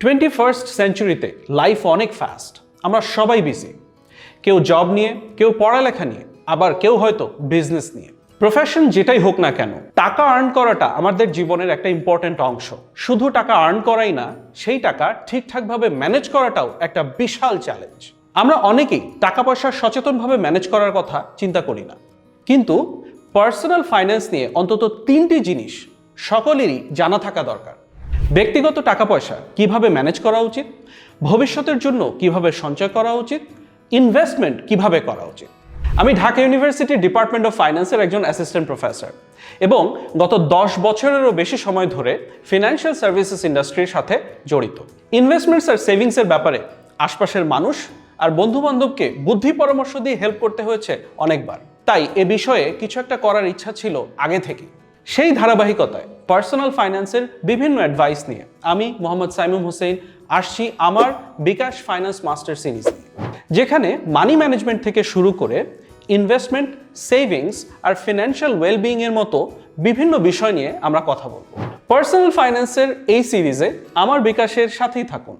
Twenty first সেঞ্চুরিতে life অনেক fast আমরা সবাই বিজি কেউ জব নিয়ে, কেউ পড়ালেখা নিয়ে, আবার কেউ হয়তো বিজনেস নিয়ে। প্রফেশন যেটাই হোক না কেন, টাকা আর্ন করাটা আমাদের জীবনের একটা ইম্পর্ট্যান্ট অংশ। শুধু টাকা আর্ন করাই না, সেই টাকা ঠিকঠাকভাবে ম্যানেজ করাটাও একটা বিশাল চ্যালেঞ্জ আমরা অনেকেই টাকা পয়সা সচেতনভাবে ম্যানেজ করার কথা চিন্তা করি না। কিন্তু পার্সোনাল ফাইন্যান্স নিয়ে অন্তত তিনটি জিনিস সকলেরই জানা থাকা দরকার। ব্যক্তিগত টাকা পয়সা কীভাবে ম্যানেজ করা উচিত? ভবিষ্যতের জন্য কীভাবে সঞ্চয় করা উচিত? ইনভেস্টমেন্ট কীভাবে করা উচিত? আমি ঢাকা ইউনিভার্সিটির ডিপার্টমেন্ট অফ ফাইন্যান্সের একজন অ্যাসিস্ট্যান্ট প্রফেসর এবং গত দশ বছরেরও বেশি সময় ধরে ফিনান্সিয়াল সার্ভিসেস ইন্ডাস্ট্রির সাথে জড়িত। ইনভেস্টমেন্টস আর সেভিংসের ব্যাপারে আশপাশের মানুষ আর বন্ধু বান্ধবকে বুদ্ধি পরামর্শ দিয়ে হেল্প করতে হয়েছে অনেকবার। তাই এ বিষয়ে কিছু একটা করার ইচ্ছা ছিল আগে থেকে সেই ধারাবাহিকতায় পার্সোনাল ফাইন্যান্সের বিভিন্ন অ্যাডভাইস নিয়ে আমি মোহাম্মদ সাইমুম হোসেন আসছি আমার বিকাশ ফাইন্যান্স মাস্টার সিরিজ যেখানে মানি ম্যানেজমেন্ট থেকে শুরু করে ইনভেস্টমেন্ট সেভিংস আর ফিনান্সিয়াল ওয়েলবিং এর মতো বিভিন্ন বিষয় নিয়ে আমরা কথা বলব। পার্সোনাল ফাইন্যান্সের এই সিরিজে আমার বিকাশের সাথেই থাকুন।